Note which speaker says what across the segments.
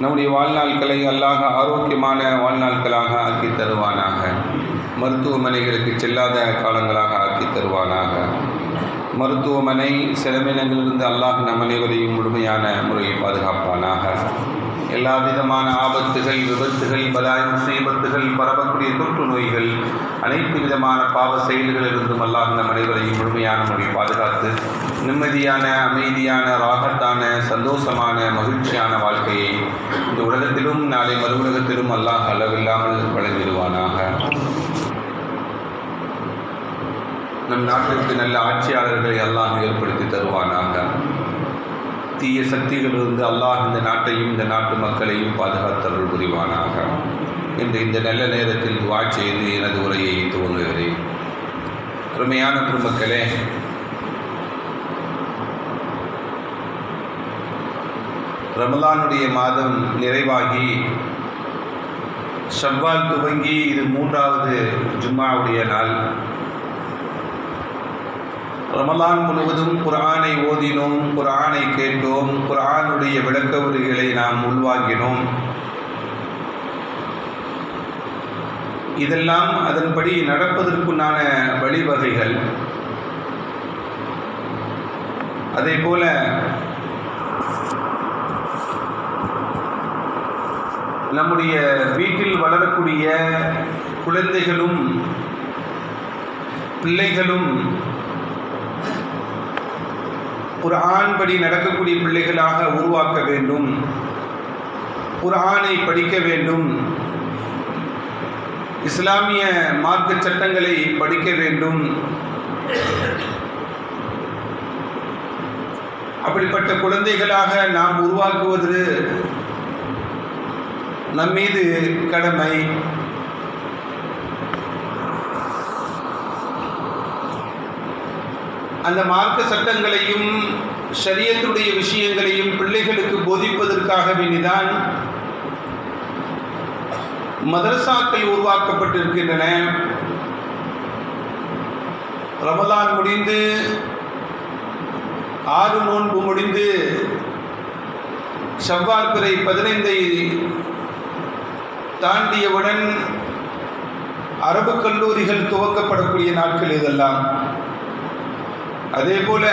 Speaker 1: நம்முடைய வாழ்நாட்களை அல்லாஹ் ஆரோக்கியமான வாழ்நாட்களாக ஆக்கி தருவானாக. மருத்துவமனைகளுக்கு செல்லாத காலங்களாக ஆக்கி தருவானாக. மருத்துவமனை செலவினங்களிலிருந்து அல்லாஹ் நம் அனைவரையும் முழுமையான முறையில் பாதுகாப்பானாக. எல்லா விதமான ஆபத்துகள் விபத்துகள் பலாய் முசீபத்துகள் பரவக்கூடிய தொற்று நோய்கள் அனைத்து விதமான பாவ செயல்களிலிருந்தும் அல்லாஹ் நம் அனைவரையும் முழுமையான முறையில் பாதுகாத்து நிம்மதியான அமைதியான ராகத்தான சந்தோஷமான மகிழ்ச்சியான வாழ்க்கையை இந்த உலகத்திலும் நாளை மறு உலகத்திலும் அல்லாஹ் அளவில்லாமல் வழங்கிடுவானாக. நம் நாட்டிற்கு நல்ல ஆட்சியாளர்களை எல்லாம் ஏற்படுத்தி தருவானாக. தீய சக்திகளிலிருந்து அல்லாஹ் இந்த நாட்டையும் இந்த நாட்டு மக்களையும் பாதுகாத்தருள் புரிவானாக. என்று இந்த நல்ல நேரத்தில் துவா செய்து எனது உரையை துவங்குகிறேன். அருமையான பெருமக்களே ரமலானுடைய மாதம் நிறைவாகி ஷவ்வால் துவங்கி இது மூன்றாவது ஜும்மாவுடைய நாள். ரமலான் முழுவதும் குரானை ஓதினோம் குரானை கேட்டோம் குரானுடைய விளக்க உரைகளை நாம் உள்வாங்கினோம். இதெல்லாம் அதன்படி நடப்பதற்குண்டான வழிவகைகள். அதே போல நம்முடைய வீட்டில் வளரக்கூடிய குழந்தைகளும் பிள்ளைகளும் ஒரு ஆண்படி நடக்கக்கூடிய பிள்ளைகளாக உருவாக்க வேண்டும். ஒரு ஆணை படிக்க வேண்டும். இஸ்லாமிய மார்க்க சட்டங்களை படிக்க வேண்டும். அப்படிப்பட்ட குழந்தைகளாக நாம் உருவாக்குவது நம்மீது கடமை. அந்த மார்க்க சட்டங்களையும் சரியத்துடைய விஷயங்களையும் பிள்ளைகளுக்கு போதிப்பதற்காக வேண்டிதான் மதரசாக்கள் உருவாக்கப்பட்டிருக்கின்றன. ரமலான் முடிந்து ஆறு நோன்பு முடிந்து செவ்வாய் பிறை பதினைந்தை தாண்டியவுடன் அரபு கல்லூரிகள் துவக்கப்படக்கூடிய நாட்கள் இதெல்லாம். அதே போல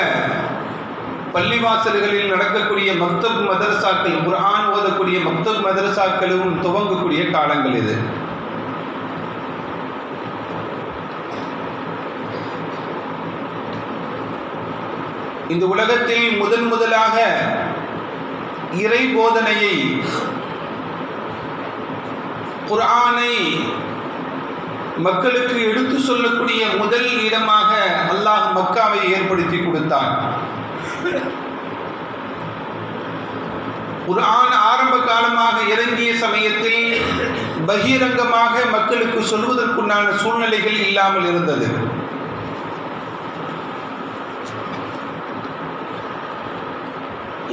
Speaker 1: பள்ளிவாசல்களில் நடக்கக்கூடிய மக்தப் மதரசாக்கள் குர்ஆன் ஓதக்கூடிய மக்தப் மதரசாக்களும் துவங்கக்கூடிய காலங்கள் இது. இந்த உலகத்தில் முதன் முதலாக இறை போதனையை குர்ஆனை மக்களுக்கு எடுத்து சொல்லக்கூடிய முதல் இடமாக அல்லாஹ் மக்காவை ஏற்படுத்தி கொடுத்தான். குர்ஆன் ஆரம்ப காலமாக இறங்கிய சமயத்தில் பகிரங்கமாக மக்களுக்கு சொல்வதற்குண்டான சூழ்நிலைகள் இல்லாமல் இருந்தது.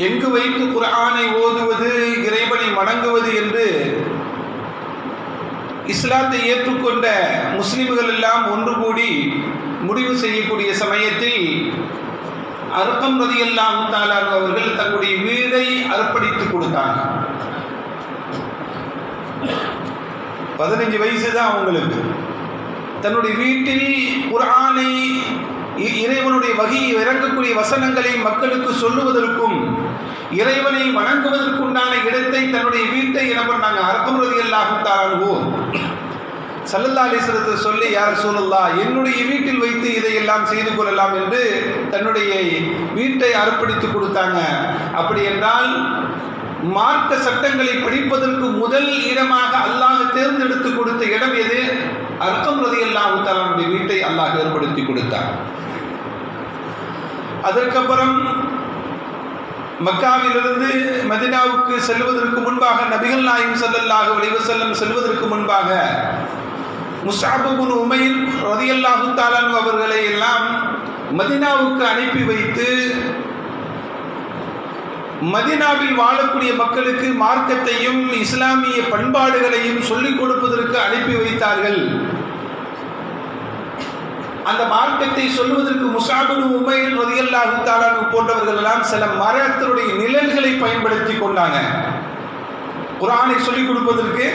Speaker 1: எங்கு வைத்து குர்ஆனை ஓதுவது இறைவனை வணங்குவது என்று இஸ்லாத்தை ஏற்றுக்கொண்ட முஸ்லிம்கள் எல்லாம் ஒன்று கூடி முடிவு செய்யக்கூடிய சமயத்தில் அர்க்கம் ரதி அல்லாம் அவர்கள் தன்னுடைய வீடை அர்ப்பணித்து கொடுத்தாங்க. பதினஞ்சு வயசு தான் அவங்களுக்கு. தன்னுடைய வீட்டில் குரானை இறைவனுடைய வகையை இறங்கக்கூடிய வசனங்களை மக்களுக்கு சொல்லுவதற்கும் இறைவனை வணங்குவதற்குண்டான இடத்தை தன்னுடைய வீட்டை என்ன பண்ணாங்க அர்க்கம் ரதி அல்லாஹும் சல்லல்லா அலிஸ்வரத்தை சொல்லி யார் சொல்லல்லா என்னுடைய வீட்டில் வைத்து இதையெல்லாம் செய்து கொள்ளலாம் என்று தன்னுடைய வீட்டை அர்ப்பணித்து கொடுத்தாங்க. அப்படி என்றால் மார்க்க சட்டங்களை படிப்பதற்கு முதல் இடமாக அல்லாஹ் தேர்ந்தெடுத்து கொடுத்த இடம் எது? அர்த்தம் ரதி அல்லாஹு தாலானுடைய வீட்டை அல்லாஹ் ஏற்படுத்தி கொடுத்தார். அதற்கப்புறம் மக்காவிலிருந்து மதினாவுக்கு செல்வதற்கு முன்பாக நபிகள் நாயும் செல்லல்லாக வலிவு செல்லும் செல்வதற்கு முன்பாக முஸ்தாபுன் உமையில் ரதியல்லாஹு தாலானு அவர்களை எல்லாம் மதினாவுக்கு அனுப்பி வைத்து மதினாவில் வாழக்கூடிய மக்களுக்கு மார்க்கத்தையும் இஸ்லாமிய பண்பாடுகளையும் சொல்லிக் கொடுப்பதற்கு அனுப்பி வைத்தார்கள். அந்த மார்க்கத்தை சொல்வதற்கு முசாபின் உமையில் ரதியல்லாஹு தாலானு போன்றவர்கள் எல்லாம் சில மரத்தினுடைய நிழல்களை பயன்படுத்தி கொண்டாங்க. குரானை சொல்லிக் கொடுப்பதற்கு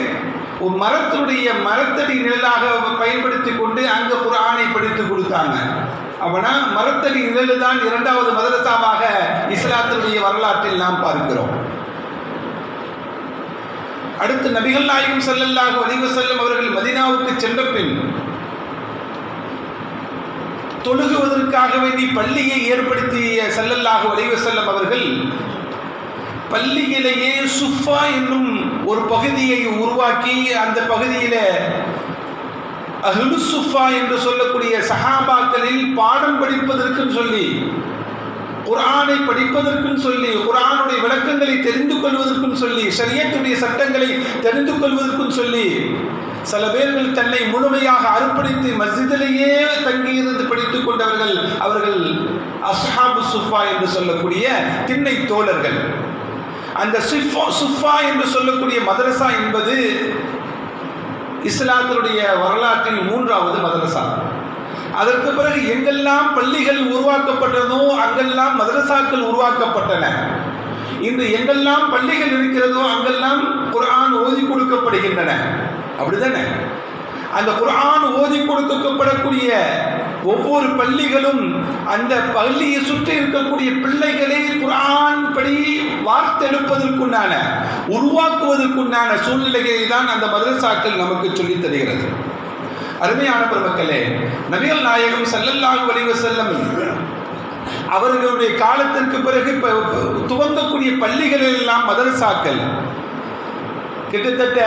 Speaker 1: ஒரு மரத்துடைய மரத்தடி நிழலாக பயன்படுத்தி கொண்டு அங்கே குரானை படித்து கொடுத்தாங்க. அப்படின்னா மரத்தடி நிழல் தான் இரண்டாவது மதரசாவாக இஸ்லாத்தினுடைய வரலாற்றில் நாம் பார்க்கிறோம். அடுத்து நபிகள் நாயகம் செல்லல்லாக அலைஹி செல்லும் அவர்கள் மதீனாவுக்கு சென்ற பின் தொழுகுவதற்காக வேண்டி பள்ளியை ஏற்படுத்திய செல்லல்லாக அலைஹி செல்லம் அவர்கள் பள்ளியிலேயே சுஃபா என்னும் ஒரு பகுதியை உருவாக்கி அந்த பகுதியில அஹ்லு சுஃபா என்று சொல்லக்கூடிய சஹாபாக்களில் பாடம் படிப்பதற்குன்னு சொல்லி குரானை படிப்பதற்கும் சொல்லி குரானுடைய விளக்கங்களை தெரிந்து கொள்வதற்கும் சொல்லி சரியத்துடைய சட்டங்களை தெரிந்து கொள்வதற்கும் சொல்லி சில பேர்கள் தன்னை முழுமையாக அர்ப்பணித்து மஸ்ஜிதிலேயே தங்கியிருந்து படித்துக் கொண்டவர்கள் அவர்கள் அஸ்ஹாபு சுஃபா என்று சொல்லக்கூடிய திண்ணை தோழர்கள். அந்த சுஃபா சுஃபா என்று சொல்லக்கூடிய மதரசா என்பது இஸ்லாத்தினுடைய வரலாற்றில் மூன்றாவது மதரசா. அதற்கு பிறகு எங்கெல்லாம் பள்ளிகள் உருவாக்கப்பட்டதோ அங்கெல்லாம் மதரசாக்கள் உருவாக்கப்பட்டன. இன்று எங்கெல்லாம் பள்ளிகள் இருக்கிறதோ அங்கெல்லாம் குரான் ஓதி கொடுக்கப்படுகின்றன. அப்படிதானே? அந்த குரான் ஓதி கொடுக்கப்படக்கூடிய ஒவ்வொரு பள்ளிகளும் அந்த பள்ளியை சுற்றி இருக்கக்கூடிய பிள்ளைகளை குரான் படி வார்த்தெடுப்பதற்குண்டான உருவாக்குவதற்குண்டான சூழ்நிலையை தான் அந்த மதரசாக்கள் நமக்கு சொல்லித் தருகிறது. அருமையான பெருமக்களே நபிகள் நாயகம் ஸல்லல்லாஹு அலைஹி செல்லம் அவர்களுடைய காலத்திற்கு பிறகு துவங்கக்கூடிய பள்ளிகளில் எல்லாம் மதரசாக்கள். கிட்டத்தட்ட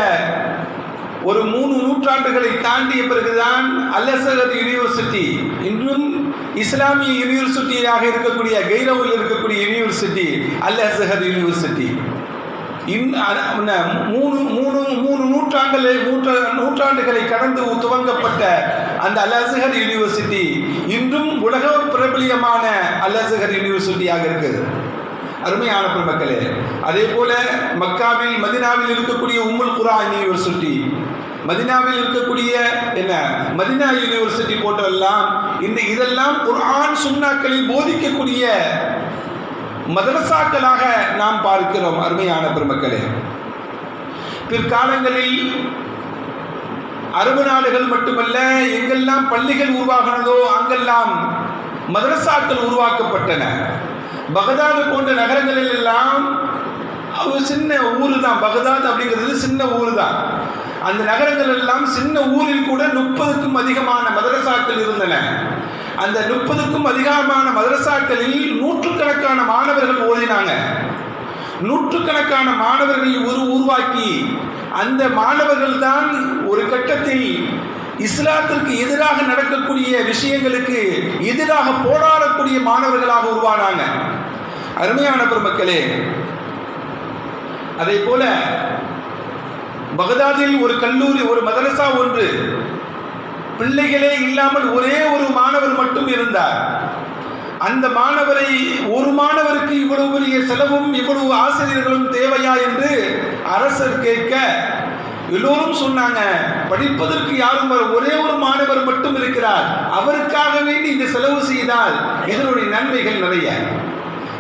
Speaker 1: ஒரு மூணு நூற்றாண்டுகளை தாண்டிய பிறகுதான் அல்லசகத் யூனிவர்சிட்டி இன்றும் இஸ்லாமிய யூனிவர்சிட்டியாக இருக்கக்கூடிய கைரவில் இருக்கக்கூடிய யூனிவர்சிட்டி அல்லசகத் யூனிவர்சிட்டி. இன் மூணு மூணு மூணு நூற்றாண்டுகளை நூற்ற நூற்றாண்டுகளை கடந்து துவங்கப்பட்ட அந்த அல் அஸ்ஹர் யூனிவர்சிட்டி இன்றும் உலக பிரபலியமான அல் அஸ்ஹர் யூனிவர்சிட்டியாக இருக்குது. அருமையான பெருமக்களே அதே போல மக்காவில் மதினாவில் இருக்கக்கூடிய உம்முல் குரான் யூனிவர்சிட்டி மதினாவில் இருக்கக்கூடிய என்ன மதினா யூனிவர்சிட்டி போன்றெல்லாம் இந்த இதெல்லாம் குரான் சுண்ணாக்களில் போதிக்கக்கூடிய மதரசாக்களாக நாம் பார்க்கிறோம் அருமையான பெருமக்களே. பிற்காலங்களில் அரபு நாடுகள் மட்டுமல்ல எங்கெல்லாம் பள்ளிகள் உருவாகினதோ அங்கெல்லாம் மதரசாக்கள் உருவாக்கப்பட்டன. பகதாது போன்ற நகரங்களில் எல்லாம் ஒரு சின்ன ஊர் தான் பகதாத் அப்படிங்கிறது சின்ன ஊர் தான் அந்த நகரங்கள் எல்லாம் சின்ன ஊரில் கூட முப்பதுக்கும் அதிகமான மதரசாக்கள் இருந்தன. அந்த முப்பதுக்கும் அதிகமான மதரசாக்களில் நூற்றுக்கணக்கான மாணவர்கள் ஓதினாங்க நூற்றுக்கணக்கான மாணவர்களை உரு உருவாக்கி அந்த மாணவர்கள் தான் ஒரு கட்டத்தில் இஸ்லாத்திற்கு எதிராக நடக்கக்கூடிய விஷயங்களுக்கு எதிராக போராடக்கூடிய மாணவர்களாக உருவானாங்க. அருமையான பெருமக்களே அதே போல பகதாதில் ஒரு கல்லூரி ஒரு மதரசா ஒன்று பிள்ளைகளே இல்லாமல் ஒரே ஒரு மாணவர் மட்டும் இருந்தார். அந்த மாணவரை ஒரு மாணவருக்கு இவ்வளவு பெரிய செலவும் இவ்வளவு ஆசிரியர்களும் தேவையா என்று அரசர் கேட்க எல்லோரும் சொன்னாங்க படிப்பதற்கு யாரும் வர- ஒரே ஒரு மாணவர் மட்டும் இருக்கிறார். அவருக்காக வேண்டி இந்த செலவு செய்தால் இதனுடைய நன்மைகள் நிறைய.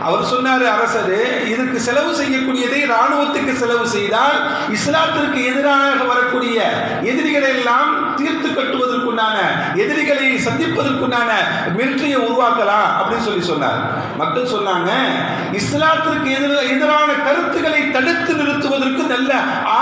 Speaker 1: அவர் சொன்னார் அரசரு இதுக்கு செலவு செய்யக்கூடியதை இராணுவத்துக்கு செலவு செய்தால் இஸ்லாத்திற்கு எதிராக வரக்கூடிய எதிரிகளை எல்லாம் தீர்த்து கட்டுவதற்குண்டான எதிரிகளை சந்திப்பதற்குண்டான மிலிட்டரியை உருவாக்கலாம் அப்படின்னு சொல்லி சொன்னார். மக்கள் சொன்னாங்க இஸ்லாத்திற்கு எதிர எதிரான கருத்துக்களை தடுத்து நிறுத்துவதற்கு நல்ல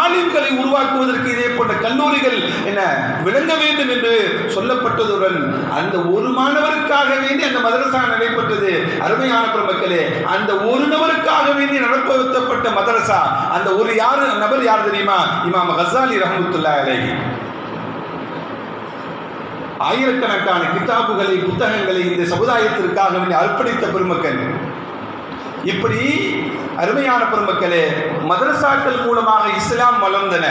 Speaker 1: ஆலிம்களை உருவாக்குவதற்கு இதே போன்ற கல்லூரிகள் என்ன விளங்க வேண்டும் என்று சொல்லப்பட்டதுடன் அந்த ஒரு மாணவருக்காக வேண்டி அந்த மதரசா நடைபெற்றது. அருமையான மக்களே அந்த ஒரு நபருக்காக வேண்டி நடப்பட்ட மதரசா அந்த ஒரு யாரு நபர் யார் தெரியுமா? இமாம் ஹசாலி ரஹமத்துல்லா அலைஹி. ஆயிரக்கணக்கான கிதாபுகளை புத்தகங்களை இந்த சமுதாயத்திற்காக வேண்டி அர்ப்பணித்த பெருமக்கள். இப்படி அருமையான பெருமக்களே மதரசாக்கள் மூலமாக இஸ்லாம் வளர்ந்தன.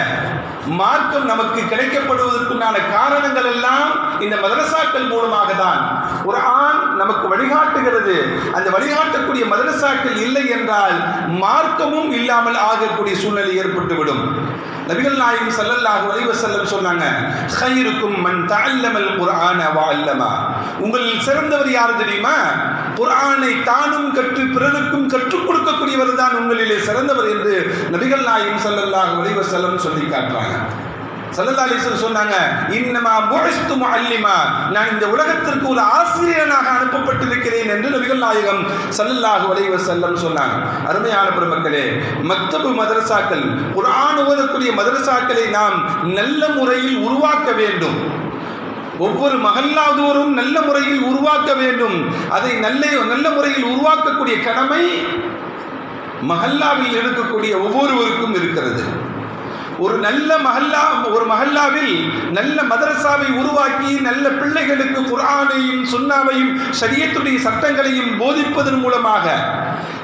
Speaker 1: மார்க்கம் நமக்கு கிடைக்கப்படுவதற்குண்டான காரணங்கள் எல்லாம் இந்த மதரசாக்கள் மூலமாக தான். ஒரு ஆண் நமக்கு வழிகாட்டுகிறது. அந்த வழிகாட்டக்கூடிய மதரசாக்கள் இல்லை என்றால் மார்க்கமும் இல்லாமல் ஆகக்கூடிய சூழ்நிலை ஏற்பட்டுவிடும். நபிகள் நாயகம் சல்லல்லாஹு அலைஹி வஸல்லம் சொன்னாங்க "ஹைருக்கும் மன் தஅல்லமல் குர்ஆன வ அல்லமா. உங்களில் சிறந்தவர் யார் தெரியுமா? குர்ஆனை தானும் கற்று பிறருக்கும் கற்றுக் கொடுக்கக்கூடியவர் தான் உங்களிலே சிறந்தவர் என்று நபிகள் நாயகம் சல்லல்லாஹு அலைஹி வஸல்லம் சொல்லி காட்டுறாங்க. சல்லல்லா சொன்னாங்க இன்னமா புஹஸ்து முஅல்லிமா. நான் இந்த உலகத்திற்கு ஒரு ஆசிரியனாக அனுப்பப்பட்டிருக்கிறேன் என்று நபிகள் நாயகம் சல்லல்லாஹு அலைஹி வஸல்லம் சொன்னாங்க. அருமையான பெருமக்களே மக்தபு மதரசாக்கள் குர்ஆன் ஓதக்கூடிய மதரசாக்களை நாம் நல்ல முறையில் உருவாக்க வேண்டும். ஒவ்வொரு மகல்லாதோறும் நல்ல முறையில் உருவாக்க வேண்டும். அதை நல்ல நல்ல முறையில் உருவாக்கக்கூடிய கடமை மஹல்லாவில் இருக்கக்கூடிய ஒவ்வொருவருக்கும் இருக்கிறது. ஒரு நல்ல மஹல்லா ஒரு மஹல்லாவில் நல்ல மதரசாவை உருவாக்கி நல்ல பிள்ளைகளுக்கு குரானையும் சுன்னாவையும் சரியத்துடைய சட்டங்களையும் போதிப்பதன் மூலமாக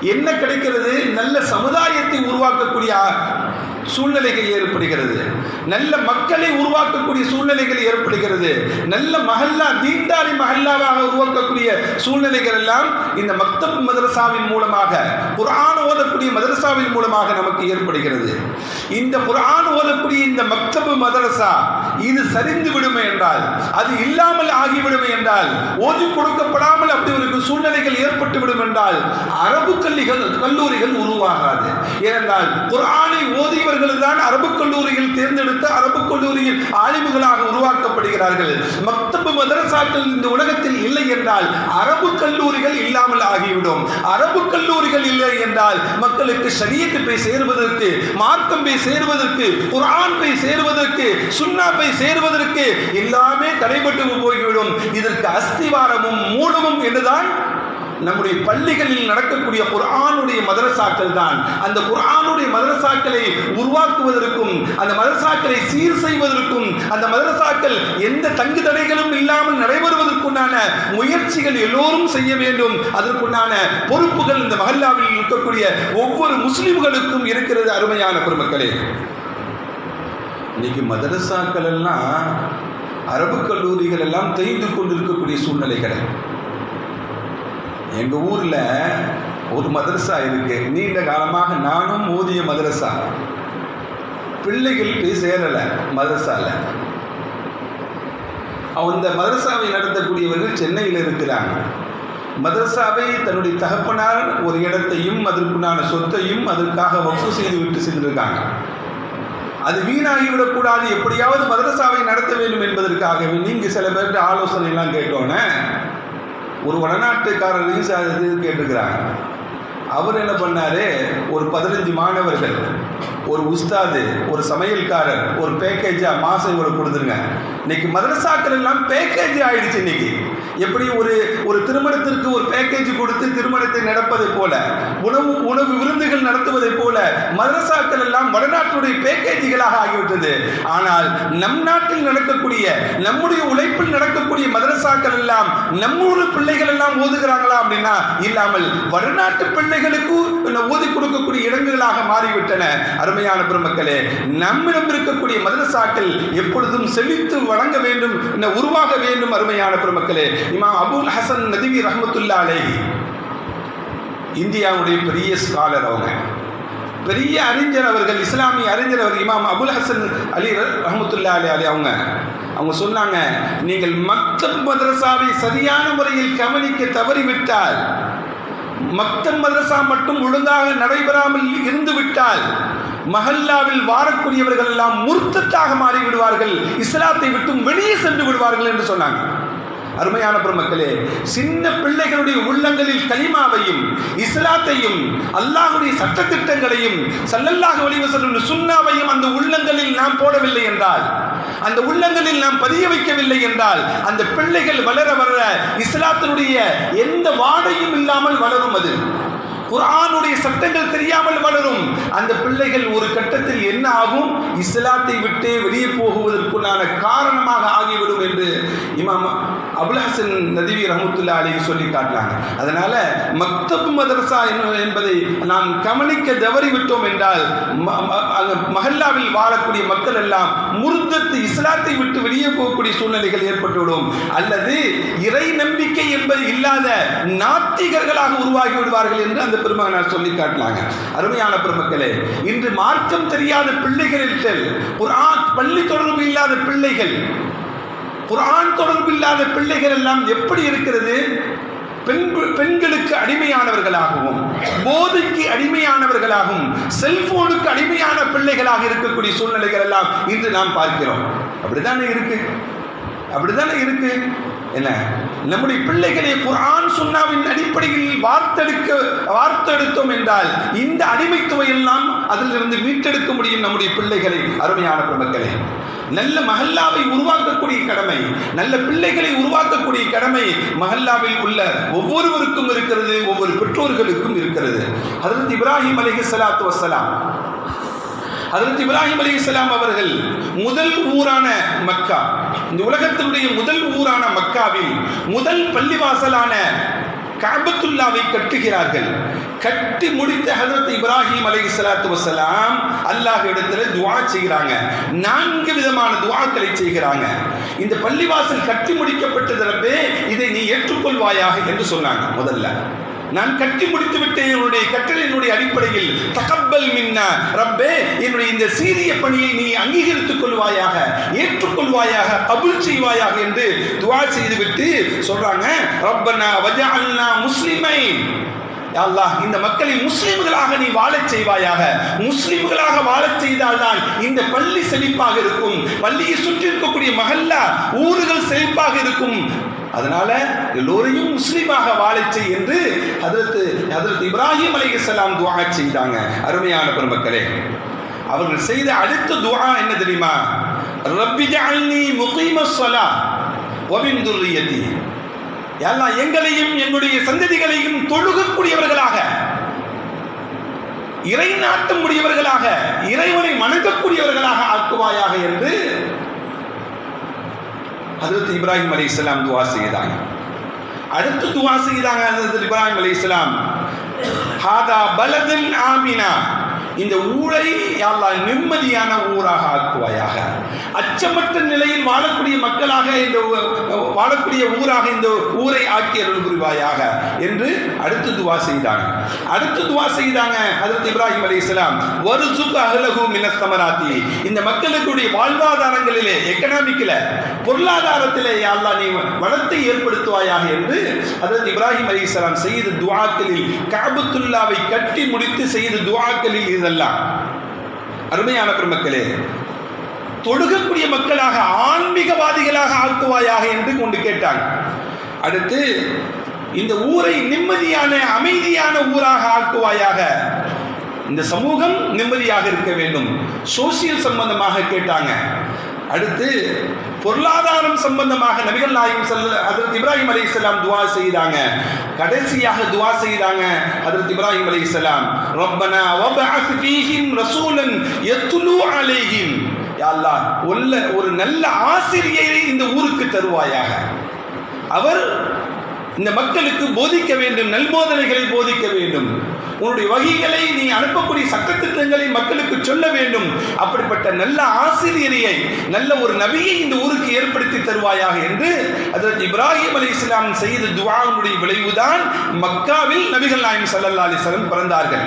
Speaker 1: என்ன கிடைக்கிறது? நல்ல சமுதாயத்தை உருவாக்கக்கூடிய சூழ்நிலைகள் ஏற்படுகிறது. நல்ல மக்களை உருவாக்கக்கூடிய சூழ்நிலைகள் ஏற்படுகிறது. நல்ல மகல்லா தீண்டாரி மகல்லாவாக உருவாக்கக்கூடிய சூழ்நிலைகள் எல்லாம் இந்த மக்தப் மதரசாவின் மூலமாக புராண ஓதக்கூடிய மதரசாவின் மூலமாக நமக்கு ஏற்படுகிறது. இந்த குர்ஆன் ஓதக்கூடிய இந்த மக்தப் மதரசா இது சரிந்து விடுமே என்றால் அது இல்லாமல் ஆகிவிடுமே என்றால் ஓதி கொடுக்கப்படாமல் அப்படி ஒரு சூழ்நிலைகள் ஏற்பட்டு விடும் என்றால் அரபு கல்லிகள் கல்லூரிகள் உருவாகாது. ஏனென்றால் குர்ஆனை இவர்கள் தான் அரபு கல்லூரியில் தேர்ந்தெடுத்து அரபு கல்லூரியில் ஆலிமுகளாக உருவாக்கப்படுகிறார்கள். மக்தபு மதரசாக்கள் இந்த உலகத்தில் இல்லை என்றால் அரபு கல்லூரிகள் இல்லாமல் ஆகிவிடும். அரபு கல்லூரிகள் இல்லை என்றால் மக்களுக்கு சரியத்து போய் சேருவதற்கு மார்க்கம் போய் சேருவதற்கு குரான் போய் சேருவதற்கு சுண்ணா போய் சேருவதற்கு எல்லாமே தடைபட்டு போய்விடும். இதற்கு அஸ்திவாரமும் மூலமும் என்றுதான் நம்முடைய பள்ளிகளில் நடக்கக்கூடிய குர்ஆனுடைய மதரசாக்கள் தான். அந்த குர்ஆனுடைய மதரசாக்களை உருவாக்குவதற்கும் அந்த மதரசாக்களை சீர் செய்வதற்கும் அந்த மதரசாக்கள் எந்த தங்கு தடைகளும் இல்லாமல் நடைபெறுவதற்குண்டான முயற்சிகள் எல்லோரும் செய்ய வேண்டும். அதற்குண்டான பொறுப்புகள் இந்த மஹல்லாவில் இருக்கக்கூடிய ஒவ்வொரு முஸ்லிம்களுக்கும் இருக்கிறது அருமையான பெருமக்களே இன்னைக்கு மதரசாக்கள் எல்லாம் அரபு கல்லூரிகள் எல்லாம் தேய்ந்து கொண்டிருக்கக்கூடிய சூழ்நிலைகளை. எங்க ஊர்ல ஒரு மதரசா இருக்கு. நீண்ட காலமாக நானும் ஊதிய மதரசா பிள்ளைகள் போய் சேரல மதரசால அந்த மதரசாவை நடத்தக்கூடியவர்கள் சென்னையில் இருக்கிறாங்க. மதரசாவை தன்னுடைய தகப்பனார் ஒரு இடத்தையும் அதற்குண்டான சொத்தையும் அதற்காக வசூ செய்து விட்டு சென்றிருக்காங்க. அது வீணாகிவிடக்கூடாது. எப்படியாவது மதரசாவை நடத்த வேண்டும் என்பதற்காகவே நீங்க சில பேர்கிட்ட ஆலோசனை எல்லாம் கேட்டோன்னே ஒரு வடநாட்டுக்காரர் ச- ஆகுது கேட்டிருக்கிறாங்க. அவர் என்ன பண்ணாரு? ஒரு பதினஞ்சு மாணவர்கள் ஒரு உஸ்தாது ஒரு சமையல்காரர் ஒரு பேக்கேஜா மாசம் இவ்வளவு கொடுத்துருங்க. இன்னைக்கு மதரசாக்கள் எல்லாம் பேக்கேஜ் ஆயிடுச்சு இன்னைக்கு. எப்படி ஒரு ஒரு திருமணத்திற்கு ஒரு பேக்கேஜ் கொடுத்து திருமணத்தை நடப்பதை போல உணவு உணவு விருந்துகள் நடத்துவதை போல மதரசாக்கள் எல்லாம் வடநாட்டுடைய பேக்கேஜுகளாக ஆகிவிட்டது. ஆனால் நம் நாட்டில் நடக்கக்கூடிய நம்முடைய உழைப்பில் நடக்கக்கூடிய மதரசாக்கள் எல்லாம் நம்மூர் பிள்ளைகள் எல்லாம் ஓதுகிறாங்களா அப்படின்னா இல்லாமல் வடநாட்டு பிள்ளைகளுக்கு ஓதி கொடுக்கக்கூடிய இடங்களாக மாறிவிட்டன. அருமையான பெருமக்களே நம்மிடம் இருக்கக்கூடிய மதரசாக்கள் எப்பொழுதும் செழித்து வழங்க வேண்டும் உருவாக வேண்டும் அருமையான பெருமக்களே. இமாம் அபுல் ஹசன் நதிவி ரஹமத்துல்லாலே இந்தியாவுடைய பெரிய ஸ்காலர் அவங்க. பெரிய அறிஞர் அவர்கள் இஸ்லாமிய அறிஞர் அவர் இமாம் அபுல் ஹசன் அலி ரஹமத்துல்லா அலி அலி அவங்க. அவங்க சொன்னாங்க நீங்கள் மக்தப் மதரசாவை சரியான முறையில் கவனிக்க தவறிவிட்டால் மக்தப் மதரசா மட்டும் ஒழுங்காக நடைபெறாமல் இருந்து விட்டால் மஹல்லாவில் வாரக்கூடியவர்கள் எல்லாம் முர்த்தத்தாக மாறிவிடுவார்கள் இஸ்லாத்தை விட்டும் வெளியே சென்று விடுவார்கள் என்று சொன்னாங்க. அருமையான பெருமக்களே சின்ன பிள்ளைகளுடைய உள்ளங்களில் கலிமாவையும் இஸ்லாத்தையும் அல்லாஹுடைய சட்டத்திட்டங்களையும் சல்லல்லாஹு அலைஹி வஸல்லம் சுண்ணாவையும் அந்த உள்ளங்களில் நாம் போடவில்லை என்றால் அந்த உள்ளங்களில் நாம் பதிய வைக்கவில்லை என்றால் அந்த பிள்ளைகள் வளர வளர இஸ்லாத்தினுடைய எந்த வாடையும் இல்லாமல் வளரும் அது. குரானுடைய சட்டங்கள் தெரியாமல் வளரும். அந்த பிள்ளைகள் ஒரு கட்டத்தில் என்ன ஆகும்? இஸ்லாத்தை விட்டு வெளியே போகுவதற்குண்டான காரணமாக ஆகிவிடும் என்று இமாம் அபுல் நதிவி ரஹமத்துல்லா அலி சொல்லி காட்டினாங்க அதனால மக்தப் மதரசா என்ன- என்பதை நாம் கவனிக்க தவறிவிட்டோம் என்றால் ம- மஹல்லாவில் வாழக்கூடிய மக்கள் எல்லாம் முருத்தத்து இஸ்லாத்தை விட்டு வெளியே போகக்கூடிய சூழ்நிலைகள் ஏற்பட்டுவிடும். அல்லது இறை நம்பிக்கை என்பது இல்லாத நாத்திகர்களாக உருவாகி விடுவார்கள் என்று அந்த பெருமகனார் சொல்லி காட்டினாங்க. அருமையான பெருமக்களே இன்று மார்க்கம் தெரியாத பிள்ளைகளில் குர்ஆன் பள்ளி தொடர்பு இல்லாத பிள்ளைகள் குரான் தொடர்பு இல்லாத பிள்ளைகள் எல்லாம் எப்படி இருக்கிறது? பெண் பெண்களுக்கு அடிமையானவர்களாகவும் போதைக்கு அடிமையானவர்களாகவும் செல்போனுக்கு அடிமையான பிள்ளைகளாக இருக்கக்கூடிய சூழ்நிலைகள் எல்லாம் இன்று நாம் பார்க்கிறோம். அப்படித்தானே இருக்கு? அப்படித்தானே இருக்கு? என்ன? நம்முடைய பிள்ளைகளை குரான் சுண்ணாவின் அடிப்படையில் வார்த்தெடுக்க வார்த்தெடுத்தோம் என்றால் இந்த அடிமைத்துவம் எல்லாம் அதிலிருந்து மீட்டெடுக்க முடியும் நம்முடைய பிள்ளைகளை அருமையான பெருமக்களை. நல்ல மஹல்லாவை உருவாக்கக்கூடிய கடமை நல்ல பிள்ளைகளை உருவாக்கக்கூடிய கடமை மஹல்லாவில் உள்ள ஒவ்வொருவருக்கும் இருக்கிறது ஒவ்வொரு பெற்றோர்களுக்கும் இருக்கிறது. அதற்கு இப்ராஹிம் அலிஹி சலாத்து வசலாம் அதற்கு இப்ராஹிம் அலி இஸ்லாம் அவர்கள் முதல் ஊரான மக்கா. இந்த உலகத்தினுடைய முதல் ஊரான மக்காவில் முதல் பள்ளிவாசலான காபத்துல்லாவை கட்டுகிறார்கள். கட்டி முடித்த ஹதரத் இப்ராஹிம் அலை சலாத்து வசலாம் அல்லாஹ் இடத்துல துவா செய்கிறாங்க. நான்கு விதமான துவாக்களை செய்கிறாங்க. இந்த பள்ளிவாசல் கட்டி முடிக்கப்பட்டது இதை நீ ஏற்றுக்கொள்வாயாக என்று சொன்னாங்க முதல்ல. நான் கட்டி முடித்து விட்டேன் என்னுடைய கட்டளையினுடைய அடிப்படையில். தகப்பல் மின்ன ரப்பே என்னுடைய இந்த சீரிய பணியை நீ அங்கீகரித்துக் கொள்வாயாக ஏற்றுக்கொள்வாயாக கபுல் செய்வாயாக என்று துவா செய்துவிட்டு சொல்றாங்க ரப்பனா வஜஅல்னா முஸ்லிமை அல்லாஹ் இந்த மக்களை முஸ்லிம்களாக நீ வாழச் செய்வாயாக. முஸ்லிம்களாக வாழச் செய்தால்தான் இந்த பள்ளி செழிப்பாக இருக்கும். பள்ளியை சுற்றி இருக்கக்கூடிய மகல்லா ஊர்கள் செழிப்பாக இருக்கும். அதனால எல்லோரையும் முஸ்லீமாக வாழச்சை என்று அதற்கு அதற்கு இப்ராஹிம் அலைஹிஸ்ஸலாம் துஆ செய்தாங்க. அருமையான பெருமக்களே அவர்கள் செய்த அடுத்த துவா என்ன தெரியுமா? ரப்பி ஜஅல்னி முகீமஸ் ஸலா வ எல்லாம் எங்களையும் என்னுடைய சந்ததிகளையும் தொழுகக்கூடியவர்களாக இறை நாட்டம் உடையவர்களாக இறைவனை வணங்கக்கூடியவர்களாக ஆக்குவாயாக என்று ஹதரத் இப்ராஹிம் அலி இஸ்லாம் துவா செய்தாங்க. அடுத்து துவா செய்தாங்க இப்ராஹிம் அலி இஸ்லாம் ஹாதா பலதன் ஆமினா. இந்த ஊரை யாழ்லா நிம்மதியான ஊராக ஆக்குவாயாக. அச்சமற்ற நிலையில் வாழக்கூடிய மக்களாக இந்த வாழக்கூடிய ஊராக இந்த ஊரை ஆக்கி அருள் புரிவாயாக என்று அடுத்து துவா செய்தாங்க. அடுத்து துவா செய்தாங்க அதற்கு இப்ராஹிம் அலி இஸ்லாம் வருசுக்கு அகலகு மினஸ்தமராத்தி இந்த மக்களுக்குடைய வாழ்வாதாரங்களிலே எக்கனாமிக்கில் பொருளாதாரத்திலே அல்லாஹ் நீ வளத்தை ஏற்படுத்துவாயாக என்று அதற்கு இப்ராஹிம் அலி இஸ்லாம் செய்த துவாக்களில் காபத்துல்லாவை கட்டி முடித்து செய்த துவாக்களில் இதெல்லாம். அருமையான பெருமக்களே தொழுகக்கூடிய மக்களாக ஆன்மீகவாதிகளாக ஆக்குவாயாக என்று கொண்டு கேட்டாங்க. அடுத்து இந்த ஊரை நிம்மதியான அமைதியான ஊராக ஆக்குவாயாக இந்த சமூகம் நிம்மதியாக இருக்க வேண்டும். சோசியல் சம்பந்தமாக கேட்டாங்க. அடுத்து பொருளாதாரம் சம்பந்தமாக நபிகள் நாயகம் செல்ல அதற்கு இப்ராஹிம் அலி இஸ்லாம் துவா செய்தாங்க. கடைசியாக துவா செய்தாங்க அதற்கு இப்ராஹிம் அலி இஸ்லாம் ரப்பனா வபஅத் ஃபீஹிம் ரசூலன் யத்லு அலைஹிம். யா அல்லாஹ் உள்ள ஒரு நல்ல ஆசிரியரை இந்த ஊருக்கு தருவாயாக. அவர் இந்த மக்களுக்கு போதிக்க வேண்டும் நல்போதனைகளை போதிக்க வேண்டும். உன்னுடைய வகைகளை நீ அனுப்பக்கூடிய சட்டத்திட்டங்களை மக்களுக்கு சொல்ல வேண்டும். அப்படிப்பட்ட நல்ல ஆசிரியரையை நல்ல ஒரு நபியை இந்த ஊருக்கு ஏற்படுத்தி தருவாயாக என்று அதற்கு இப்ராஹிம் அலி இஸ்லாம் செய்த துவாவுடைய விளைவுதான் மக்காவில் நபிகள் நாயம் சல்லல்லா அலிஸ்லம் பிறந்தார்கள்.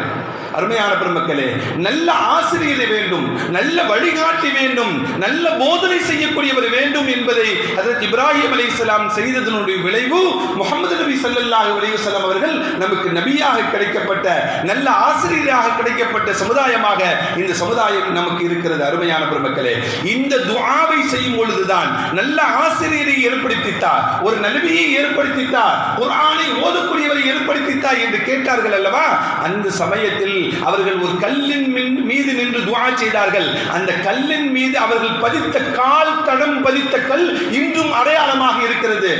Speaker 1: அருமையான பெருமக்களே நல்ல ஆசிரியரை வேண்டும் நல்ல வழிகாட்டி வேண்டும் நல்ல போதனை செய்யக்கூடியவர் வேண்டும் என்பதை அதற்கு இப்ராஹிம் அலி இஸ்லாம் செய்ததனுடைய விளைவு முகமது நபி சல்லாஹ் அலைஹி அவர்கள் நமக்கு நபியாக கிடைக்கப்பட்ட நல்ல ஆசிரியராக கிடைக்கப்பட்ட சமுதாயமாக இந்த சமுதாயம் நமக்கு இருக்கிறது. அருமையான பெருமக்களே இந்த துஆவை செய்யும் பொழுதுதான் நல்ல ஆசிரியரை ஏற்படுத்தித்தார் ஒரு நல்வியை ஏற்படுத்தித்தார் குர்ஆனை ஓதக்கூடியவரை ஏற்படுத்தித்தார் என்று கேட்டார்கள் அல்லவா? அந்த சமயத்தில் அவர்கள் ஒரு கல்லின் மீது நின்று துவா செய்தார்கள். அந்த கல்லின் மீது அவர்கள் பதித்த கால் தடம் பதித்த கல் இன்றும் அடையாளமாக இருக்கிறது.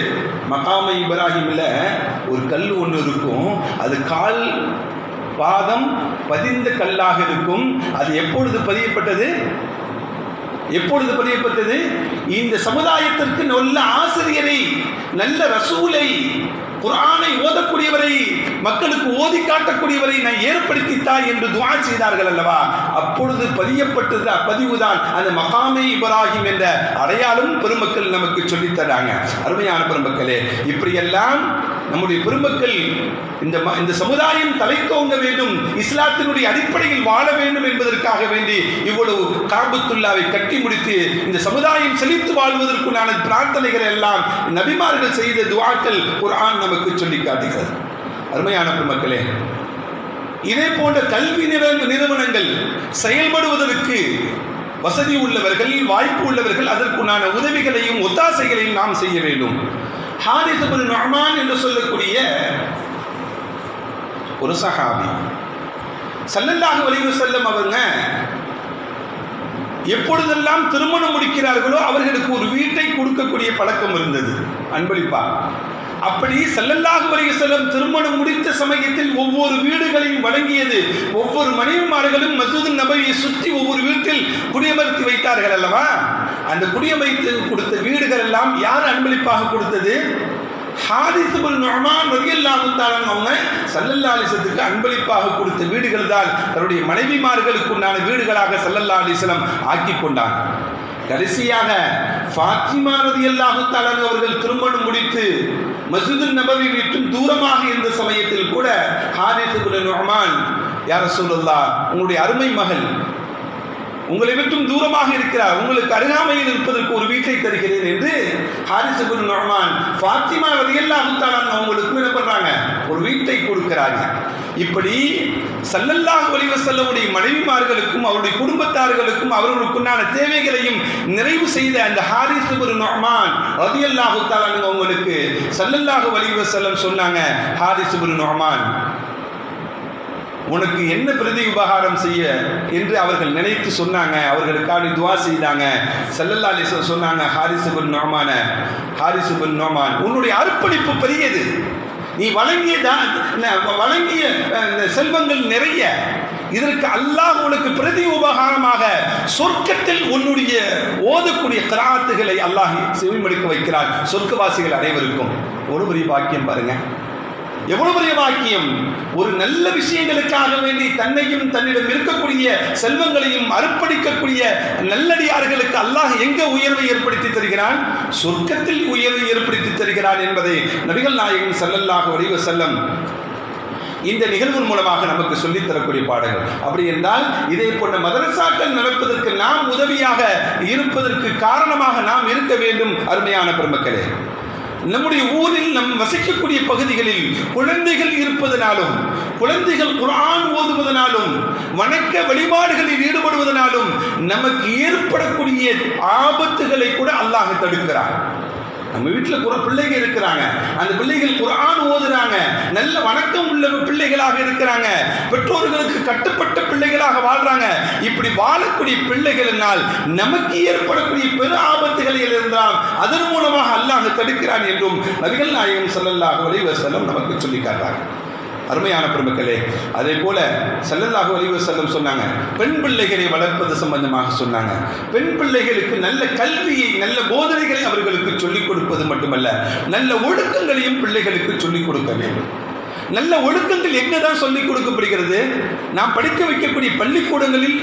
Speaker 1: மகாம இப்ராஹிமில் ஒரு கல் ஒன்று இருக்கும். அது கால் பாதம் பதிந்த கல்லாக இருக்கும். அது எப்பொழுது பதியப்பட்டது? எப்பொழுது பதியப்பட்டது? இந்த சமுதாயத்திற்கு நல்ல ஆசிரியரை நல்ல ரசூலை குரானை ஓதக்கூடியவரை மக்களுக்கு ஓதி காட்டக்கூடியவரை நான் ஏற்படுத்தித்தாய் என்று துவா செய்தார்கள் அல்லவா? அப்பொழுது பதியப்பட்டது அப்பதிவுதான் அந்த மகாமே இப்ராஹிம் என்ற அடையாளம் பெருமக்கள் நமக்கு சொல்லித் தராங்க. அருமையான பெருமக்களே இப்படியெல்லாம் நம்முடைய பெருமக்கள் இந்த ம- இந்த சமுதாயம் தலைத்தோங்க வேண்டும் இஸ்லாத்தினுடைய அடிப்படையில் வாழ வேண்டும் என்பதற்காக வேண்டி இவ்வளவு காபத்துல்லாவை கட்டி முடித்து இந்த சமுதாயம் செழித்து வாழ்வதற்குண்டான பிரார்த்தனைகள் எல்லாம் நபிமார்கள் செய்த துவாக்கள் ஆண் நமக்கு சொல்லி காட்டுகிறது. அருமையான பெருமக்களே இதே போன்ற கல்வி நிறுவனங்கள் செயல்படுவதற்கு வசதி உள்ளவர்கள் வாய்ப்பு உள்ளவர்கள் அதற்குண்டான உதவிகளையும் ஒத்தாசைகளையும் நாம் செய்ய வேண்டும். ஹாரிஸ் இப்னு என்று சொல்லக்கூடிய ஒரு சஹாபி. ஸல்லல்லாஹு வலிவு செல்லும் அவங்க எப்பொழுதெல்லாம் திருமணம் முடிக்கிறார்களோ அவர்களுக்கு ஒரு வீட்டை கொடுக்கக்கூடிய பழக்கம் இருந்தது. அன்பளிப்பா. அப்படி ஸல்லல்லாஹு வரைய வஸல்லம் திருமணம் முடித்த சமயத்தில் ஒவ்வொரு வீடுகளையும் வழங்கியது. ஒவ்வொரு மனைவிமார்களும் மசூது நபவியை சுற்றி ஒவ்வொரு வீட்டில் குடியமர்த்தி வைத்தார்கள் அல்லவா? அந்த குடியமைத்து கொடுத்த வீடுகள் எல்லாம் யார் அன்பளிப்பாக கொடுத்தது? ஹாரிஸ் நொமான் நுஅமான் ரலியல்லாஹு அவங்க சல்லல்லா அலைஹி அன்பளிப்பாக கொடுத்த வீடுகள் தான் தன்னுடைய மனைவிமார்களுக்கு உண்டான வீடுகளாக சல்லல்லா அலிசலம் ஆக்கி கொண்டாங்க கடைசியாக ஃபாத்திமா ரலியல்லாஹு தஆலா அவர்கள் திருமணம் முடித்து மஸ்ஜிது நபவி விட்டும் தூரமாக இருந்த சமயத்தில் கூட ஹாரிஸ் இப்னு நுஅமான் சூழல்லா உங்களுடைய அருமை மகள் உங்களை விட்டும் தூரமாக இருக்கிறார். உங்களுக்கு அருகாமையில் இருப்பதற்கு ஒரு வீட்டை தருகிறேன் என்று ஹாரிசு குரு நுஅமான் ஃபாத்திமா வதையெல்லாம் தஆலா அவங்களுக்கு என்ன பண்றாங்க? ஒரு வீட்டை கொடுக்கிறாங்க இப்படி சல்லல்லாஹ் வலிவ செல்லவுடைய மனைவிமார்களுக்கும் அவருடைய குடும்பத்தார்களுக்கும் அவர்களுக்குண்டான தேவைகளையும் நிறைவு செய்த அந்த ஹாரிஸ் குரு நுஅமான் ரதியல்லாஹு தஆலா அவங்களுக்கு சல்லல்லாஹு வலிவ செல்லம் சொன்னாங்க ஹாரிஸ் குரு நுஅமான் உனக்கு என்ன பிரதி உபகாரம் செய்ய என்று அவர்கள் நினைத்து சொன்னாங்க. அவர்களுக்காக துவா செய்தாங்க. செல்லல்லா அலி சொன்னாங்க ஹாரிஸ் நோமான ஹாரிஸ் நோமான் உன்னுடைய அர்ப்பணிப்பு பெரியது. நீ வழங்கிய வழங்கிய செல்வங்கள் நிறைய. இதற்கு அல்லாஹ் உனக்கு பிரதி உபகாரமாக சொர்க்கத்தில் உன்னுடைய ஓதக்கூடிய கிராத்துகளை அல்லாஹ் செவிமடுக்க வைக்கிறார். சொர்க்கவாசிகள் அனைவருக்கும். ஒரு பெரிய பாக்கியம் பாருங்கள் எவ்வளவு பெரிய வாக்கியம் ஒரு நல்ல விஷயங்களுக்காக வேண்டி தன்னையும் தன்னிடம் இருக்கக்கூடிய செல்வங்களையும் அர்ப்பணிக்கக்கூடிய நல்லடியார்களுக்கு அல்லாஹ் எங்க உயர்வை ஏற்படுத்தி தருகிறான்? சொர்க்கத்தில் உயர்வை ஏற்படுத்தி தருகிறான் என்பதை நபிகள் நாயகன் செல்லல்லாக வடிவ செல்லம் இந்த நிகழ்வின் மூலமாக நமக்கு சொல்லித் தரக்கூடிய பாடங்கள். அப்படி என்றால் இதை போன்ற மதரசாக்கள் நடப்பதற்கு நாம் உதவியாக இருப்பதற்கு காரணமாக நாம் இருக்க வேண்டும் அருமையான பெருமக்களே. நம்முடைய ஊரில் நம் வசிக்கக்கூடிய பகுதிகளில் குழந்தைகள் இருப்பதனாலும் குழந்தைகள் குரான் ஓதுவதனாலும் வணக்க வழிபாடுகளில் ஈடுபடுவதனாலும் நமக்கு ஏற்படக்கூடிய ஆபத்துகளை கூட அல்லாஹ் தடுக்கிறார் நம்ம வீட்டில் குற பிள்ளைங்க இருக்கிறாங்க. அந்த பிள்ளைகள் குரான் ஓதுறாங்க. நல்ல வணக்கம் உள்ள பிள்ளைகளாக இருக்கிறாங்க. பெற்றோர்களுக்கு கட்டுப்பட்ட பிள்ளைகளாக வாழ்றாங்க. இப்படி வாழக்கூடிய பிள்ளைகளினால் நமக்கு ஏற்படக்கூடிய பெரு ஆபத்துகள் இருந்தால் அதன் மூலமாக அல்லாஹ் தடுக்கிறான் என்றும் நபிகள் நாயகம் ஸல்லல்லாஹு வலிவசலம் நமக்கு சொல்லி காட்டாங்க அருமையான பெருமக்களே அதே போல செல்லல்லாக அலைஹி சொன்னாங்க பெண் பிள்ளைகளை வளர்ப்பது சம்பந்தமாக சொன்னாங்க. பெண் பிள்ளைகளுக்கு நல்ல கல்வியை நல்ல போதனைகளை அவர்களுக்கு சொல்லிக் கொடுப்பது மட்டுமல்ல நல்ல ஒழுக்கங்களையும் பிள்ளைகளுக்கு சொல்லிக் கொடுக்க வேண்டும். நல்ல ஒழுக்கங்கள் எங்கே தான் சொல்லிக் கொடுக்கப்படுகிறது? நாம் படிக்க வைக்கக்கூடிய பள்ளிக்கூடங்களில்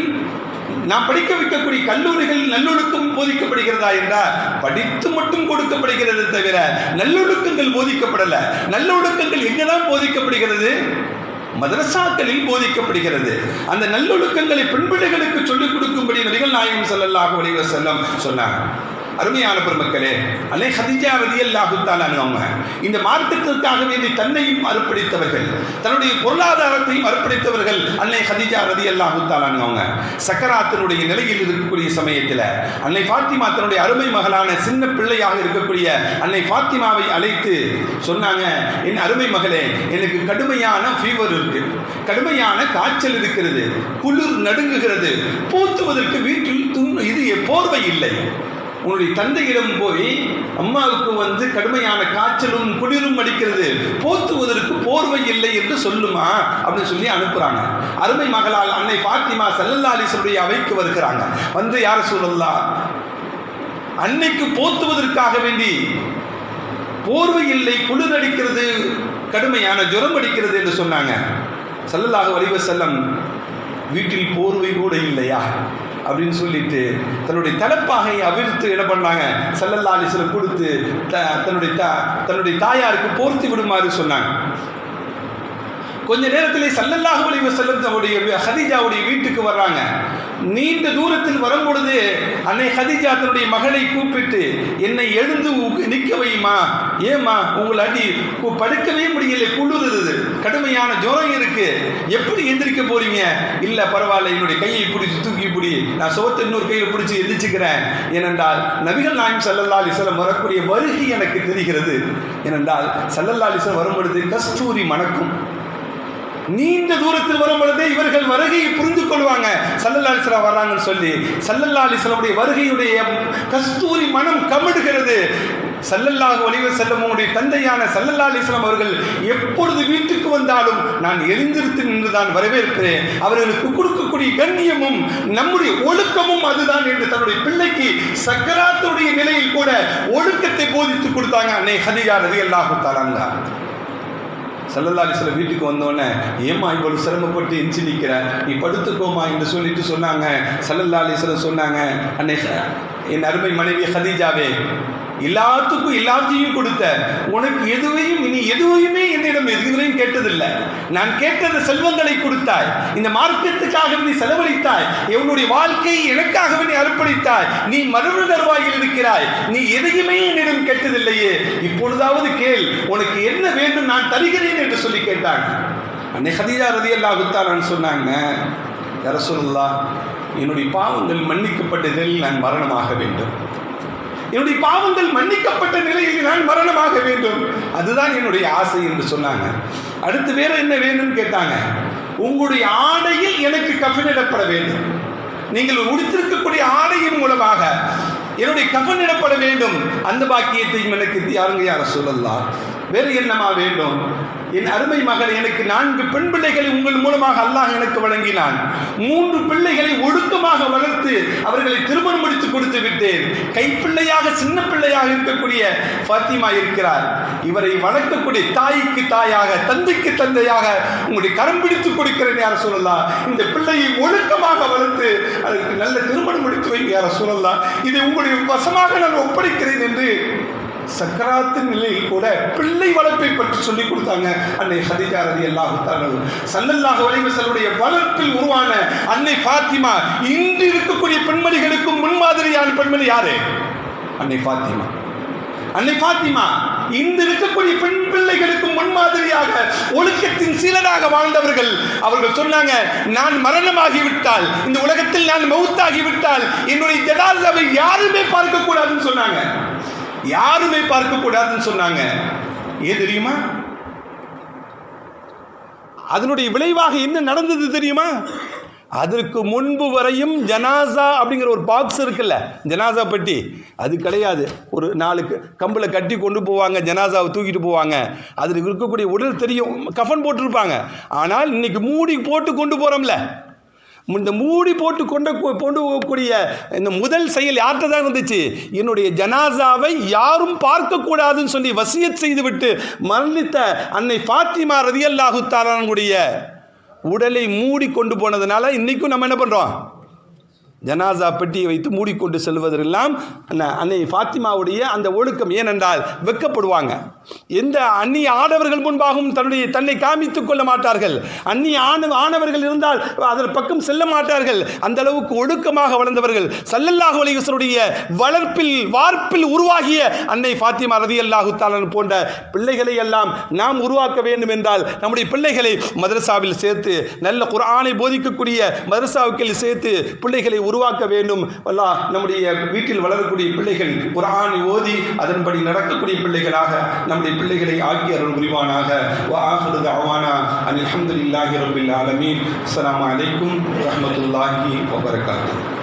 Speaker 1: நாம் படிக்க வைக்கக்கூடிய கல்லூரிகள் நல்லொழுக்கம் போதிக்கப்படுகிறதா என்றால் படித்து மட்டும் கொடுக்கப்படுகிறது தவிர நல்லொழுக்கங்கள் போதிக்கப்படல. நல்லொழுக்கங்கள் எங்கதான் போதிக்கப்படுகிறது? மதரசாக்களில் போதிக்கப்படுகிறது. அந்த நல்லொழுக்கங்களை பெண்பிள்ளைகளுக்கு சொல்லிக் கொடுக்கும்படி நபிகள் நாயகம் செல்லல்லாக அலைஹி வஸல்லம் சொன்னாங்க அருமையான பெருமக்களே அன்னை ஹதிஜா ரலியல்லாஹு தஆலா அவங்க இந்த மார்க்கத்திற்காக வேண்டி தன்னையும் அர்ப்பணித்தவர்கள் தன்னுடைய பொருளாதாரத்தையும் அர்ப்பணித்தவர்கள் அன்னை ஹதிஜா ரலியல்லாஹு தஆலா அவங்க சக்கராத்தினுடைய நிலையில் இருக்கக்கூடிய சமயத்தில் அன்னை ஃபாத்திமா தன்னுடைய அருமை மகளான சின்ன பிள்ளையாக இருக்கக்கூடிய அன்னை ஃபாத்திமாவை அழைத்து சொன்னாங்க என் அருமை மகளே எனக்கு கடுமையான ஃபீவர் இருக்கு கடுமையான காய்ச்சல் இருக்கிறது குளிர் நடுங்குகிறது பூத்துவதற்கு வீட்டில் துண் இது போர்வை இல்லை உன்னுடைய தந்தையிடம் போய் அம்மாவுக்கு வந்து கடுமையான காய்ச்சலும் குளிரும் அடிக்கிறது. போத்துவதற்கு போர்வை இல்லை என்று சொல்லுமா? அப்படின்னு சொல்லி அனுப்புறாங்க. அருமை மகளால் அன்னை பாத்திமா சல்லல்லா அலிசருடைய அவைக்கு வருகிறாங்க. வந்து யார சொல்லலாம் அன்னைக்கு போத்துவதற்காக வேண்டி போர்வை இல்லை குளிர் அடிக்கிறது கடுமையான ஜுரம் அடிக்கிறது என்று சொன்னாங்க. செல்லலாக அலைஹி செல்லம் வீட்டில் போர்வை கூட இல்லையா? அப்படின்னு சொல்லிட்டு தன்னுடைய தலைப்பாகை அவிழ்த்து என்ன பண்ணாங்க? சல்லல்லா அலிஸ்லம் கொடுத்து த- தன்னுடைய த தன்னுடைய தாயாருக்கு போர்த்தி விடுமாறு சொன்னாங்க. கொஞ்ச நேரத்திலே சல்லல்லாஹு அலைஹி தன்னுடைய ஹதீஜாவுடைய வீட்டுக்கு வர்றாங்க. நீண்ட தூரத்தில் வரும்பொழுது அன்னை ஹதிஜா தன்னுடைய மகளை கூப்பிட்டு என்னை எழுந்து நிற்க வையுமா? ஏம்மா உங்களை அடி படுக்கவே முடியல குளிருது. கடுமையான ஜுரம் இருக்கு. எப்படி எந்திரிக்க போறீங்க? இல்ல பரவாயில்ல என்னுடைய கையை பிடிச்சி தூக்கி பிடி. நான் சுவத்தை இன்னொரு கையில் பிடிச்சி எந்திரிச்சுக்கிறேன். ஏனென்றால் நபிகள் நாயம் சல்லல்லா அலிஸ்லம் வரக்கூடிய வருகை எனக்கு தெரிகிறது. ஏனென்றால் சல்லல்லா அலிஸ்லம் வரும் பொழுது கஸ்தூரி மணக்கும். நீண்ட தூரத்தில் வரும் பொழுதே இவர்கள் வருகையை புரிந்து கொள்வாங்க. சல்லல்லா அலிஸ்லாம் வர்றாங்கன்னு சொல்லி. சல்லல்லா அலிஸ்லாமுடைய வருகையுடைய கஸ்தூரி மனம் கமிடுகிறது. சல்லல்லாஹு அலைஹி செல்லமுடைய தந்தையான சல்லல்லா அலிஸ்லாம் அவர்கள் எப்பொழுது வீட்டுக்கு வந்தாலும் நான் எழுந்திருத்து நின்றுதான் வரவேற்கிறேன். அவர்களுக்கு கொடுக்கக்கூடிய கண்ணியமும் நம்முடைய ஒழுக்கமும் அதுதான் என்று தன்னுடைய பிள்ளைக்கு சக்கராத்துடைய நிலையில் கூட ஒழுக்கத்தை போதித்து கொடுத்தாங்க. அன்னை ஹதியா ரதி அல்லாஹு தாலாங்க சல்லல்லா வீட்டுக்கு வந்தோடனே ஏம்மா இவ்வளவு சிரமப்பட்டு எஞ்சி நிற்கிற நீ படுத்துக்கோமா என்று சொல்லிட்டு சொன்னாங்க. சல்லல்லா அலிஸ்லம் சொன்னாங்க அன்னை என் அருமை மனைவி ஹதீஜாவே எல்லாத்துக்கும் எல்லாத்தையும் கொடுத்த. உனக்கு எதுவையும் இனி எதுவையுமே என்னிடம் எதுவரையும் கேட்டதில்லை. நான் கேட்டது செல்வங்களை கொடுத்தாய். இந்த மார்க்கத்துக்காக நீ செலவழித்தாய். என்னுடைய வாழ்க்கையை எனக்காகவே நீ அர்ப்பணித்தாய். நீ மறுபடி தருவாயில் இருக்கிறாய். நீ எதையுமே என்னிடம் கேட்டதில்லையே. இப்பொழுதாவது கேள் உனக்கு என்ன வேண்டும் நான் தருகிறேன் என்று சொல்லி கேட்டாங்க அன்னை ஹதீஜா ரதி அல்லாஹுத்தான் சொன்னாங்க ரசூலுல்லா என்னுடைய பாவங்கள் மன்னிக்கப்பட்டதில் நான் மரணமாக வேண்டும். என்னுடைய பாவங்கள் மன்னிக்கப்பட்ட நிலையில் நான் மரணமாக வேண்டும். அதுதான் என்னுடைய ஆசை என்று சொன்னாங்க. அடுத்து வேற என்ன வேணும்னு கேட்டாங்க. உங்களுடைய ஆடையில் எனக்கு கஃனிடப்பட வேண்டும். நீங்கள் உடுத்திருக்கக்கூடிய ஆடையின் மூலமாக என்னுடைய கஃனிடப்பட வேண்டும். அந்த பாக்கியத்தையும் எனக்கு யாருங்க யார சொல்லலாம் வேறு என்னமா வேண்டும்? என் அருமை மகள் எனக்கு நான்கு பெண் பிள்ளைகளை உங்கள் மூலமாக அல்லாஹ் எனக்கு வழங்கினான். மூன்று பிள்ளைகளை ஒழுக்கமாக வளர்த்து அவர்களை திருமணம் முடித்து கொடுத்து விட்டேன். கைப்பிள்ளையாக சின்ன பிள்ளையாக இருக்கக்கூடிய ஃபாத்திமா இருக்கிறார். இவரை வளர்க்கக்கூடிய தாய்க்கு தாயாக தந்தைக்கு தந்தையாக உங்களுடைய கரம் பிடித்து கொடுக்கிறேன் யார சொல்லலாம் இந்த பிள்ளையை ஒழுக்கமாக வளர்த்து அதற்கு நல்ல திருமணம் முடித்து வைங்க யார சொல்லலாம் இதை உங்களுடைய வசமாக நான் ஒப்படைக்கிறேன் என்று சக்கராத்து நிலையில் கூட பிள்ளை வளர்ப்பை பற்றி சொல்லிக் கொடுத்தாங்க அன்னை ஹதிஜா ரதி அல்லாஹு சல்லல்லாஹு அலைஹி வளர்ப்பில் உருவான அன்னை ஃபாத்திமா இன்று இருக்கக்கூடிய பெண்மணிகளுக்கும் முன்மாதிரியான பெண்மணி யாரு? அன்னை ஃபாத்திமா. அன்னை ஃபாத்திமா இன்று இருக்கக்கூடிய பெண் பிள்ளைகளுக்கும் முன்மாதிரியாக ஒழுக்கத்தின் சீலனாக வாழ்ந்தவர்கள். அவர்கள் சொன்னாங்க நான் மரணமாகிவிட்டால் இந்த உலகத்தில் நான் மௌத்தாகிவிட்டால் என்னுடைய ஜனாதாவை யாருமே பார்க்க கூடாதுன்னு சொன்னாங்க. யாருமே பார்க்க கூடாதுன்னு சொன்னாங்க. ஏன் தெரியுமா? அதனுடைய விளைவாக என்ன நடந்தது தெரியுமா? அதற்கு முன்பு வரையும் ஜனாசா அப்படிங்கிற ஒரு பாக்ஸ் இருக்குல்ல ஜனாசா பெட்டி. அது கிடையாது. ஒரு நாலு கம்பில் கட்டி கொண்டு போவாங்க ஜனாசாவை தூக்கிட்டு போவாங்க. அதில் இருக்கக்கூடிய உடல் தெரியும் கஃபன் போட்டிருப்பாங்க. ஆனால் இன்னைக்கு மூடி போட்டு கொண்டு போகிறோம்ல இந்த மூடி போட்டு கொண்டு கொண்டு போகக்கூடிய இந்த முதல் செயல் யார்கிட்ட தான் இருந்துச்சு? என்னுடைய ஜனாசாவை யாரும் பார்க்கக்கூடாதுன்னு சொல்லி வசியத் செய்துவிட்டு மரணித்த அன்னை ஃபாத்திமா ரதியல்லாஹு தாலானுடைய உடலை மூடி கொண்டு போனதுனால இன்றைக்கும் நம்ம என்ன பண்ணுறோம் ஜனாசா பெட்டியை வைத்து மூடிக்கொண்டு செல்வதெல்லாம் அன்னை ஃபாத்திமாவுடைய அந்த ஒழுக்கம் ஏனென்றால் வெட்கப்படுவாங்க எந்த அந்நிய ஆடவர்கள் முன்பாகவும் தன்னுடைய தன்னை காமித்துக் கொள்ள மாட்டார்கள். அந்நிய ஆணவ ஆணவர்கள் இருந்தால் அதன் பக்கம் செல்ல மாட்டார்கள். அந்த அளவுக்கு ஒழுக்கமாக வளர்ந்தவர்கள். சல்லல்லாஹு அலைவசருடைய வளர்ப்பில் வார்ப்பில் உருவாகிய அன்னை ஃபாத்திமா ரதி அல்லாஹு தாலன் போன்ற பிள்ளைகளை எல்லாம் நாம் உருவாக்க வேண்டும் என்றால் நம்முடைய பிள்ளைகளை மதரசாவில் சேர்த்து நல்ல குரானை போதிக்கக்கூடிய மதரசாவுக்களில் சேர்த்து பிள்ளைகளை உருவாக்க வேண்டும். அல்லா நம்முடைய வீட்டில் வளரக்கூடிய பிள்ளைகள் குரானை ஓதி அதன்படி நடக்கக்கூடிய பிள்ளைகளாக நம்முடைய பிள்ளைகளை ஆக்கி அருள் புரிவானாக. அனில் அஹமதுல்லாஹி ரபில் ஆலமீன். அஸ்லாம் வலைக்கும் வரமத்துல்லாஹி வபர்காத்து